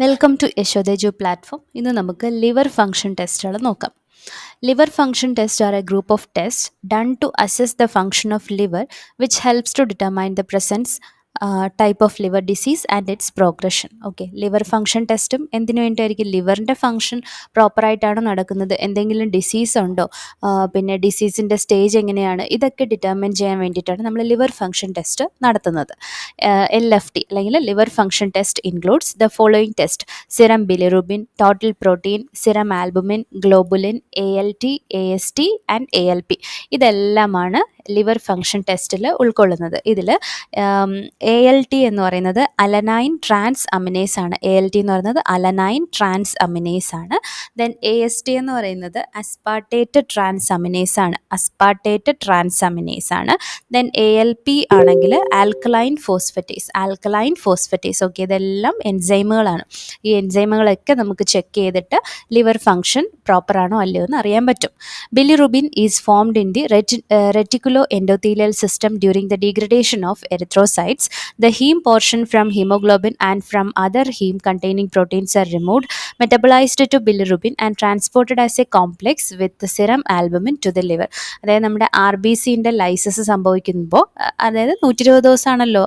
Welcome to യശോദേജു platform ഇന്ന് നമുക്ക് liver function ടെസ്റ്റുകൾ നോക്കാം. Liver function test are a group of test done to assess the function of liver which helps to determine the presence type of liver disease and its progression okay liver function ടെസ്റ്റും എന്തിനു വേണ്ടിയായിരിക്കും? ലിവറിന്റെ function പ്രോപ്പറായിട്ടാണോ നടക്കുന്നത്. എന്തെങ്കിലും disease ഉണ്ടോ? പിന്നെ ഡിസീസിന്റെ stage എങ്ങനെയാണ്? ഇതൊക്കെ determine ചെയ്യാൻ വേണ്ടിയിട്ടാണ് നമ്മൾ ലിവർ ഫംഗ്ഷൻ ടെസ്റ്റ് നടത്തുന്നത്. എൽ എഫ് ടി അല്ലെങ്കിൽ liver function test includes the following test serum bilirubin total protein serum albumin globulin A L T A S T and A L P ഇതെല്ലാമാണ് liver function ടെസ്റ്റിൽ ഉൾക്കൊള്ളുന്നത്. ഇതിൽ A L T എന്ന് പറയുന്നത് alanine transaminase ആണ്. A L T എന്ന് പറയുന്നത് alanine transaminase ആണ്. ദെൻ എ എസ് ടി എന്ന് പറയുന്നത് അസ്പാർട്ടേറ്റ് ട്രാൻസ് അമിനേസ് ആണ്. അസ്പാർട്ടേറ്റ് ട്രാൻസ് അമിനേസ് ആണ്. ദെൻ എ എൽ പി ആണെങ്കിൽ alkaline phosphatase alkaline phosphatase. Okay ഇതെല്ലാം എൻസൈമുകളാണ്. ഈ എൻസൈമുകളൊക്കെ നമുക്ക് ചെക്ക് ചെയ്തിട്ട് ലിവർ ഫംഗ്ഷൻ പ്രോപ്പറാണോ അല്ലയോ എന്ന് അറിയാൻ പറ്റും. Bilirubin is formed in the reticuloendothelial system during the degradation of erythrocytes the haem portion from haemoglobin and from other haem containing proteins are remove metabolized to bilirubin and transported as a complex with serum albumin to the liver അതായത് നമ്മുടെ R B സിന്റെ laissez സംഭവിക്കുമ്പോൾ അതായത് നൂറ്റി ഇരുപത് ദിവസമാണല്ലോ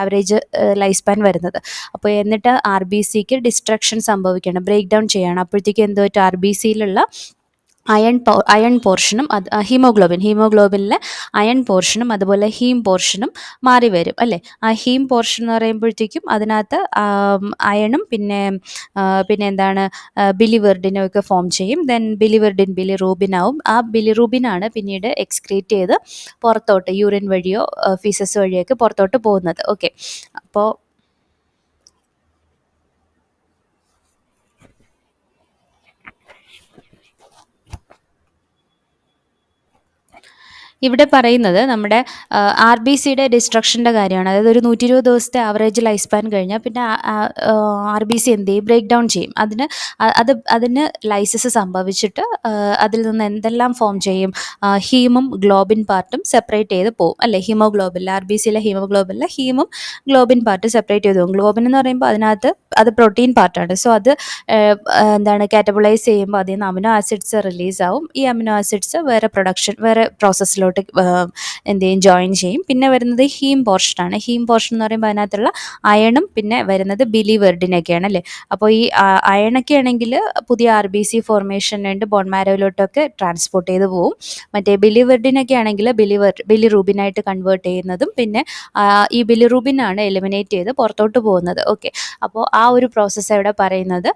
average life span വരുന്നത്. അപ്പോൾ എന്നിട്ട് ആർ ബി സിക്ക് ഡിസ്ട്രക്ഷൻ സംഭവിക്കണം ബ്രേക്ക് ഡൗൺ ചെയ്യണം. അപ്പോഴത്തേക്ക് എന്ത് ആർ ബി സിയിലുള്ള അയൺ പോ അയൺ പോർഷനും അത് ഹീമോഗ്ലോബിൻ. ഹീമോഗ്ലോബിനിലെ അയൺ പോർഷനും അതുപോലെ ഹീം പോർഷനും മാറി വരും അല്ലേ? ആ ഹീം പോർഷൻ എന്ന് പറയുമ്പോഴത്തേക്കും അതിനകത്ത് അയണും പിന്നെ പിന്നെ എന്താണ് ബിലിവെർഡിനും ഒക്കെ ഫോം ചെയ്യും. ദെൻ ബിലിവെർഡിൻ ബിലിറൂബിനാവും. ആ ബിലിറൂബിനാണ് പിന്നീട് എക്സ്ക്രീറ്റ് ചെയ്ത് പുറത്തോട്ട് യൂറിൻ വഴിയോ ഫീസസ് വഴിയൊക്കെ പുറത്തോട്ട് പോകുന്നത്. ഓക്കെ. അപ്പോൾ ഇവിടെ പറയുന്നത് നമ്മുടെ ആർ ബി സിയുടെ ഡിസ്ട്രക്ഷന്റെ കാര്യമാണ്. അതായത് ഒരു നൂറ്റി ഇരുപത് ദിവസത്തെ ആവറേജ് ലൈഫ് സ്പാൻ കഴിഞ്ഞാൽ പിന്നെ ആർ ബി സി എന്ത് ചെയ്യും? ബ്രേക്ക് ഡൗൺ ചെയ്യും. അതിന് അത് അതിന് ലൈസസ് സംഭവിച്ചിട്ട് അതിൽ നിന്ന് എന്തെല്ലാം ഫോം ചെയ്യും? ഹീമും ഗ്ലോബിൻ പാർട്ടും സെപ്പറേറ്റ് ചെയ്ത് പോകും അല്ലേ? ഹീമോഗ്ലോബിനിൽ ആർ ബി സിയിലെ ഹീമോഗ്ലോബിനിലെ ഹീമും ഗ്ലോബിൻ പാർട്ട് സെപ്പറേറ്റ് ചെയ്ത് പോകും ഗ്ലോബിൻ എന്ന് പറയുമ്പോൾ അതിനകത്ത് അത് പ്രോട്ടീൻ പാർട്ടാണ് സോ അത് എന്താണ് കാറ്റബിളൈസ് ചെയ്യുമ്പോൾ അതിൽ നിന്ന് അമിനോ ആസിഡ്സ് റിലീസ് ആവും. ഈ അമിനോ ആസിഡ്സ് വേറെ പ്രൊഡക്ഷൻ വേറെ പ്രോസസ്സിലോട്ട് എന്ത് ചെയ്യും ജോയിൻ ചെയ്യും. പിന്നെ വരുന്നത് ഹീം പോർഷൻ ആണ്. ഹീം പോർഷൻ എന്ന് പറയുമ്പോൾ അതിനകത്തുള്ള അയണും പിന്നെ വരുന്നത് ബിലി വെർഡിനൊക്കെയാണ് അല്ലേ? അപ്പോൾ ഈ അയണൊക്കെ ആണെങ്കിൽ പുതിയ ആർ ബി സി ഫോർമേഷൻ ഉണ്ട് ബോൺമാരോയിലോട്ടൊക്കെ ട്രാൻസ്പോർട്ട് ചെയ്ത് പോവും. മറ്റേ ബിലി വെർഡിനൊക്കെ ആണെങ്കിൽ ബിലി വെർ ബിലി റൂബിനായിട്ട് കൺവേർട്ട് ചെയ്യുന്നതും പിന്നെ ഈ ബിലി റൂബിനാണ് എലിമിനേറ്റ് ചെയ്ത് പുറത്തോട്ട് പോകുന്നത്. ഓക്കെ അപ്പോൾ ആ ഒരു പ്രോസസ്സ് ഇവിടെ പറയുന്നത്?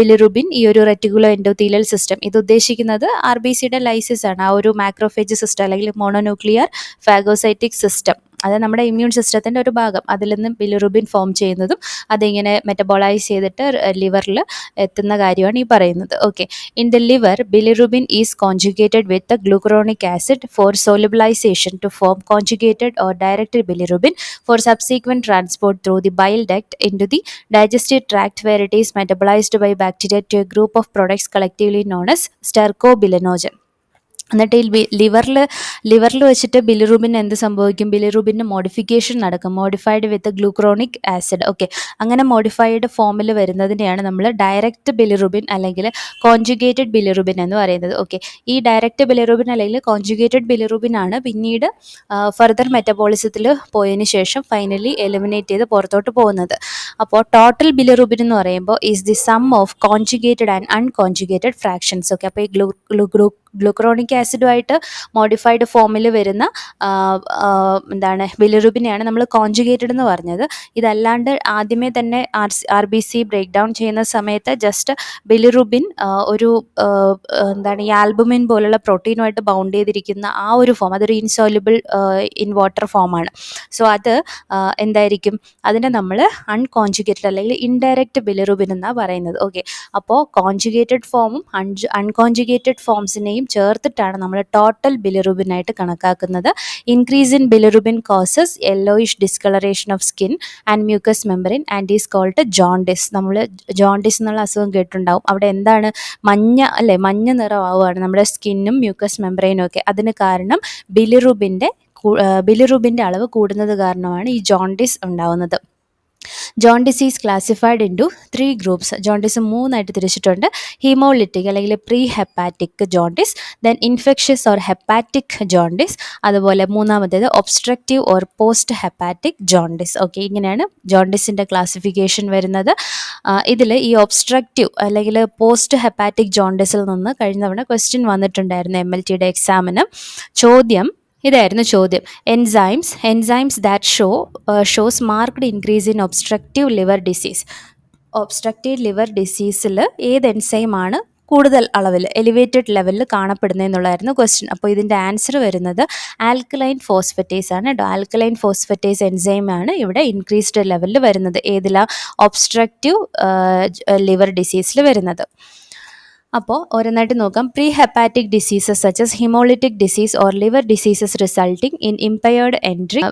ബിലി റൂബിൻ ബിലിറുബിൻ ഈ ഒരു റെറ്റിക്കുലോ എൻഡോത്തീലിയൽ സിസ്റ്റം ഇത് ഉദ്ദേശിക്കുന്നത് ആർ ബി സിയുടെ ലൈസിസ് ആണ്. ആ ഒരു മാക്രോഫേജ് സിസ്റ്റം അല്ലെങ്കിൽ മോണോന്യൂക്ലിയർ ഫാഗോസൈറ്റിക് സിസ്റ്റം. അത് നമ്മുടെ ഇമ്മ്യൂൺ സിസ്റ്റത്തിന്റെ ഒരു ഭാഗം. അതിൽ നിന്ന് ബിലിറുബിൻ ഫോം ചെയ്യുന്നതും അതിങ്ങനെ മെറ്റബോളൈസ് ചെയ്തിട്ട് ലിവറിൽ എത്തുന്ന കാര്യമാണ് ഈ പറയുന്നത്. Okay. In the liver bilirubin is conjugated with glucuronic acid for solubilization to form conjugated or direct bilirubin for subsequent transport through the bile duct into the tract tract varieties metabolized by bacteria to a group of products collectively known as stercobilinogen. എന്നിട്ട് ഈ ലിവറിൽ ലിവറിൽ വെച്ചിട്ട് ബിലിറൂബിന് എന്ത് സംഭവിക്കും? ബിലിറൂബിന് modification നടക്കും. Modified with glucuronic acid okay അങ്ങനെ മോഡിഫൈഡ് ഫോമിൽ വരുന്നതിനെയാണ് നമ്മൾ ഡയറക്റ്റ് ബിലിറൂബിൻ അല്ലെങ്കിൽ കോൺജുഗേറ്റഡ് ബിലിറൂബിൻ എന്ന് പറയുന്നത്. ഓക്കെ ഈ ഡയറക്റ്റ് ബിലിറൂബിൻ അല്ലെങ്കിൽ കോൺജുഗേറ്റഡ് ബിലിറൂബിൻ ആണ് പിന്നീട് ഫർദർ മെറ്റബോളിസത്തിൽ പോയതിന് ശേഷം ഫൈനലി എലിമിനേറ്റ് ചെയ്ത് പുറത്തോട്ട് പോകുന്നത്. അപ്പോൾ ടോട്ടൽ ബിലിറൂബിൻ എന്ന് പറയുമ്പോൾ is the sum of conjugated and unconjugated fractions okay അപ്പോൾ ഈ ഗ്ലൂ ഗ്ലൂ ഗ്ലൂക്രോണിക് ആസിഡുമായിട്ട് മോഡിഫൈഡ് ഫോമിൽ വരുന്ന എന്താണ് ബിലിറുബിനെയാണ് നമ്മൾ കോൺജുഗേറ്റഡ് എന്ന് പറഞ്ഞത്. ഇതല്ലാണ്ട് ആദ്യമേ തന്നെ R R B C break down ചെയ്യുന്ന സമയത്ത് ജസ്റ്റ് ബിലിറുബിൻ ഒരു എന്താണ് ഈ ആൽബുമിൻ പോലുള്ള പ്രോട്ടീനുമായിട്ട് ബൗണ്ട് ചെയ്തിരിക്കുന്ന ആ ഒരു ഫോം അതൊരു ഇൻസോലുബിൾ ഇൻ വാട്ടർ ഫോമാണ്. സോ അത് എന്തായിരിക്കും? അതിനെ നമ്മൾ അൺകോൺജുഗേറ്റഡ് അല്ലെങ്കിൽ ഇൻഡയറക്റ്റ് ബിലിറുബിൻ എന്നാണ് പറയുന്നത്. ഓക്കെ. അപ്പോൾ കോൺജുഗേറ്റഡ് ഫോമും അൺകോൺജുഗേറ്റഡ് ഫോംസിനെയും ചേർത്തിട്ടാണ് നമ്മൾ ടോട്ടൽ ബിലിറുബിനായിട്ട് കണക്കാക്കുന്നത്. Increase in bilirubin causes yellowish discoloration of skin and mucous membrane and is called jaundice നമ്മൾ ജോണ്ടിസ് എന്നുള്ള അസുഖം കേട്ടിട്ടുണ്ടാവും. അവിടെ എന്താണ്? മഞ്ഞ അല്ലേ? മഞ്ഞ നിറമാവുകയാണ് നമ്മുടെ സ്കിന്നും മ്യൂക്കസ് മെമ്പറൈനും ഒക്കെ. അതിന് കാരണം ബിലിറുബിന്റെ ബിലിറുബിന്റെ അളവ് കൂടുന്നത് കാരണമാണ് ഈ ജോണ്ടിസ് ഉണ്ടാവുന്നത്. Jaundice is classified into three groups jaundice മൂന്നായിട്ട് തിരിച്ചിട്ടുണ്ട്. ഹീമോളിറ്റിക് അല്ലെങ്കിൽ pre hepatic jaundice then infectious or hepatic jaundice അതുപോലെ മൂന്നാമത്തേത് obstructive or post hepatic jaundice okay ഇങ്ങനെയാണ് ജോണ്ടിസിന്റെ ക്ലാസിഫിക്കേഷൻ വരുന്നത്. ഇതിൽ ഈ ഒബ്സ്ട്രക്റ്റീവ് അല്ലെങ്കിൽ പോസ്റ്റ് ഹെപ്പാറ്റിക് ജോണ്ടിസിൽ നിന്ന് കഴിഞ്ഞ തവണ ക്വസ്റ്റ്യൻ വന്നിട്ടുണ്ടായിരുന്നു എം എൽ ടിയുടെ എക്സാമിന് ചോദ്യം ഇതായിരുന്നു ചോദ്യം. Enzymes enzymes that show shows marked increase in obstructive liver disease obstructive liver ഡിസീസിൽ ഏത് എൻസൈമാണ് കൂടുതൽ അളവിൽ എലിവേറ്റഡ് ലെവലിൽ കാണപ്പെടുന്നത് എന്നുള്ളതായിരുന്നു ക്വസ്റ്റ്യൻ അപ്പോൾ ഇതിന്റെ ആൻസർ വരുന്നത് ആൽക്കലൈൻ ഫോസ്ഫറ്റേസ് ആണ് കേട്ടോ. ആൽക്കലൈൻ ഫോസ്ഫറ്റേസ് എൻസൈമാണ് ഇവിടെ ഇൻക്രീസ്ഡ് ലെവലിൽ വരുന്നത്. ഏതിലാണ് ഒബ്സ്ട്രക്റ്റീവ് ലിവർ ഡിസീസിൽ വരുന്നത്. അപ്പോൾ ഓരോന്നായിട്ട് നോക്കാം. Pre hepatic diseases such as haemolytic disease or liver diseases resulting in impaired entry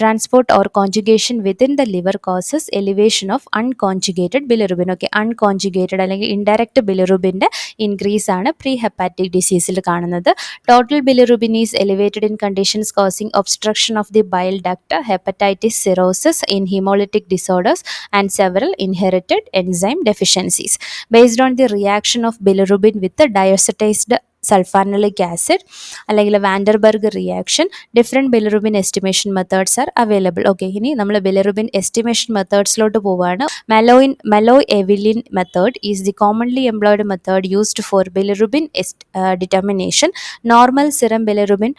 transport or conjugation within the liver causes elevation of unconjugated bilirubin okay unconjugated അല്ലെങ്കിൽ indirect ബിലിറുബിന്റെ increase ആണ് pre hepatic ഡിസീസിൽ കാണുന്നത്. Total bilirubin is elevated in conditions causing obstruction of the bile duct hepatitis cirrhosis in haemolytic disorders and several inherited enzyme deficiencies based on the reaction of bilirubin with diazotized sulfanilic acid അല്ലെങ്കിൽ van den Bergh reaction different bilirubin estimation methods are available okay ഇനി നമ്മൾ bilirubin estimation മെത്തേഡ്സിലോട്ട് പോവുകയാണ് Malloy Malloy Evelyn method is the commonly employed method used for bilirubin determination normal serum bilirubin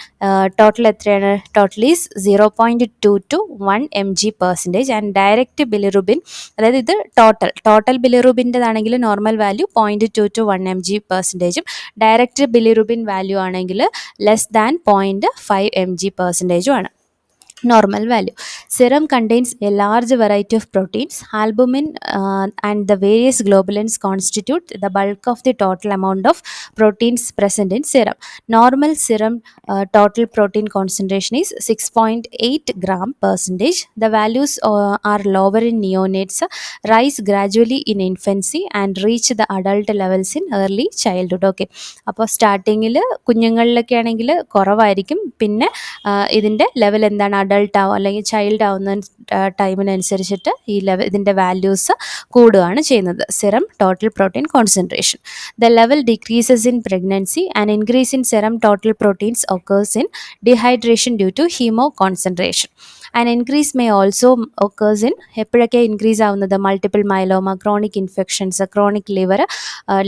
total എത്രയാണ്? Total is zero point two to one M G percentage and direct bilirubin അതായത് ഇത് total total ബിലിറുബിന്റെതാണെങ്കിൽ normal value point two to one M G പെർസെന്റേജും direct bilirubin value ആണെങ്കിൽ less than point five M G പെർസെന്റേജും ആണ്. Normal value. Serum contains a large variety of proteins. Albumin uh, and the various globulins constitute the bulk of the total amount of proteins present in serum. Normal serum uh, total protein concentration is 6.8 gram percentage. The values uh, are lower in neonates, rise gradually in infancy and reach the adult levels in early childhood. Okay അപ്പോൾ സ്റ്റാർട്ടിങ്ങിൽ കുഞ്ഞുങ്ങളിലൊക്കെ ആണെങ്കിൽ കുറവായിരിക്കും പിന്നെ ഇതിന്റെ level എന്താണ് adult ആവും അല്ലെങ്കിൽ child ആവുന്ന ടൈമിനനുസരിച്ചിട്ട് ഈ ലെവൽ ഇതിന്റെ വാല്യൂസ് കൂടുകയാണ് ചെയ്യുന്നത്. Serum total protein concentration the level decreases in pregnancy and increase in serum total proteins occurs in dehydration due to haemo concentration and increase may also occurs in എപ്പോഴൊക്കെ increase ആവുന്നത്? Multiple myeloma chronic infections chronic liver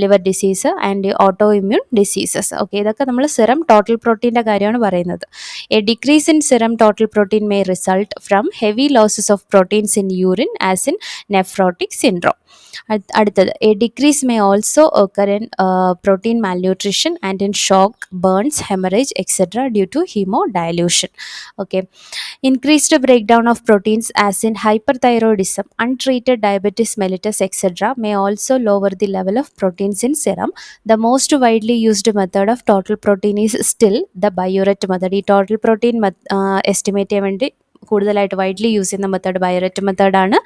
liver disease and auto immune diseases okay ഇതൊക്കെ നമ്മൾ serum total പ്രോട്ടീന്റെ കാര്യമാണ് പറയുന്നത്. A decrease in serum total protein may result from heavy losses of proteins in urine as in nephrotic syndrome അടുത്തത്. A decrease may also occur in uh, and in shock burns haemorrhage burns, due to due to okay Okay, increased breakdown of proteins as in hyperthyroidism, untreated diabetes mellitus, etc. may also lower the level of proteins in serum. The most widely used method of total protein is still the biuret method. ഈ protein uh, estimate ചെയ്യാൻ വേണ്ടി കൂടുതലായിട്ട് widely use ചെയ്യുന്ന method biuret മെത്തേഡാണ്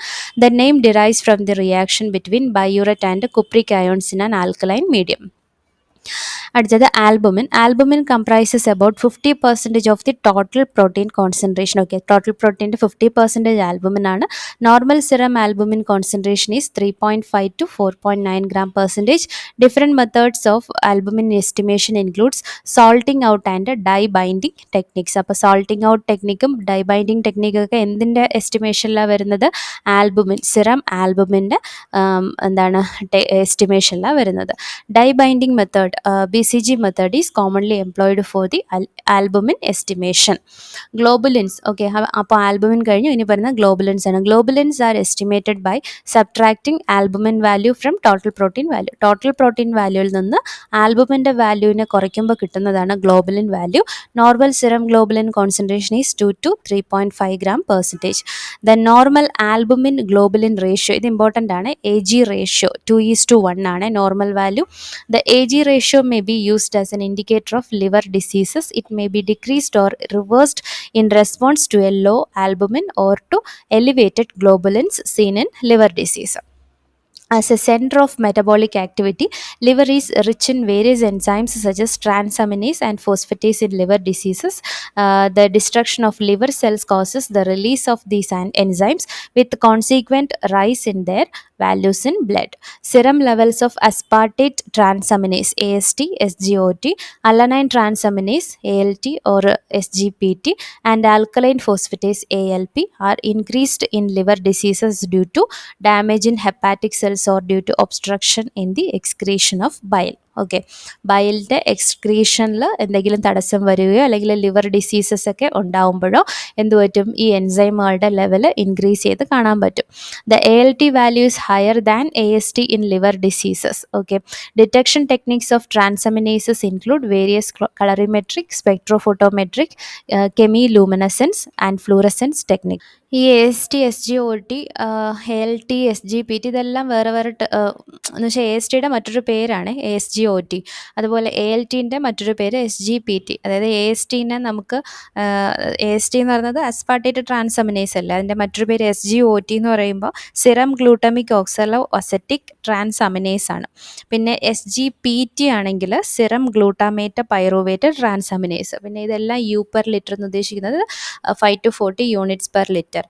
the name derives from the reaction between biuret and cupric ions in an alkaline medium അടുത്തത് albumin. Albumin comprises about fifty percentage of the total protein concentration okay total പ്രോട്ടീന്റെ fifty percentage albumin ആണ്. Normal serum albumin concentration is three point five to four point nine gram percentage different methods of albumin estimation includes salting out and dye binding techniques അപ്പോൾ salting out ടെക്നിക്കും dye binding ടെക്നിക്കൊക്കെ എന്തിന്റെ എസ്റ്റിമേഷനിലാണ് വരുന്നത്? Albumin serum ആൽബുമിന്റെ എന്താണ് എസ്റ്റിമേഷനിലാണ് വരുന്നത്. Dye binding method B C G method is commonly employed for the albumin estimation globulins okay അപ്പോൾ ആൽബുമിൻ കഴിഞ്ഞു ഇനി പറയുന്ന ഗ്ലോബുലിൻസ് ആണ്. Globulins are estimated by subtracting albumin value from total protein value total protein വാല്യൂവിൽ നിന്ന് ആൽബുമിന്റെ വാല്യൂവിനെ കുറയ്ക്കുമ്പോൾ കിട്ടുന്നതാണ് globulin value normal serum globulin concentration is two to three point five gram percentage the normal albumin globulin ratio ഇത് important ആണ്. A G ratio two is to one ആണ്. Normal value the A G ratio may be used as an indicator of liver diseases. It may be decreased or reversed in response to a low albumin or to elevated globulins seen in liver disease. As a center of metabolic activity, liver is rich in various enzymes such as transaminase and phosphatase in liver diseases. Uh, the destruction of liver cells causes the release of these an- enzymes with consequent rise in their values in blood. Serum levels of aspartate transaminase AST, SGOT, alanine transaminase ALT or SGPT, and alkaline phosphatase ALP are increased in liver diseases due to damage in hepatic cells or due to obstruction in the excretion of bile. Okay ബയലിന്റെ എക്സ്ക്രീഷനിൽ എന്തെങ്കിലും തടസ്സം വരികയോ അല്ലെങ്കിൽ liver diseases ഒക്കെ ഉണ്ടാവുമ്പോഴോ എന്ത് പറ്റും? ഈ എൻസൈമുകളുടെ level increase ചെയ്ത് കാണാൻ പറ്റും. The A L T values higher than A S T in liver diseases okay detection techniques of transaminases include various colorimetric spectrophotometric chemiluminescence and fluorescence technique ഈ S T S G O T L T S G P T ഇതെല്ലാം വേറെ വേറെ എന്ന് വെച്ചാൽ A S ടിയുടെ മറ്റൊരു പേരാണ് A S G O T അതുപോലെ എ എൽ ടിന്റെ മറ്റൊരു പേര് എസ് ജി പി ടി അതായത് എ എസ് ടീനെ നമുക്ക് എ എസ് ടി എന്ന് പറയുന്നത് അസ്പാർട്ടേറ്റ് ട്രാൻസമിനേസ് അല്ല? അതിന്റെ മറ്റൊരു പേര് എസ് ജി ഒ ടി എന്ന് പറയുമ്പോൾ സിറം ഗ്ലൂട്ടമിക് ഓക്സലോ ഒസറ്റിക് ട്രാൻസമിനേസ് ആണ്. പിന്നെ എസ് ജി പി ടി ആണെങ്കിൽ സിറം ഗ്ലൂട്ടാമേറ്റ് പൈറോവേറ്റ് ട്രാൻസമിനേസ് പിന്നെ ഇതെല്ലാം യു പെർ ലിറ്റർ എന്ന് ഉദ്ദേശിക്കുന്നത് five to forty units per litre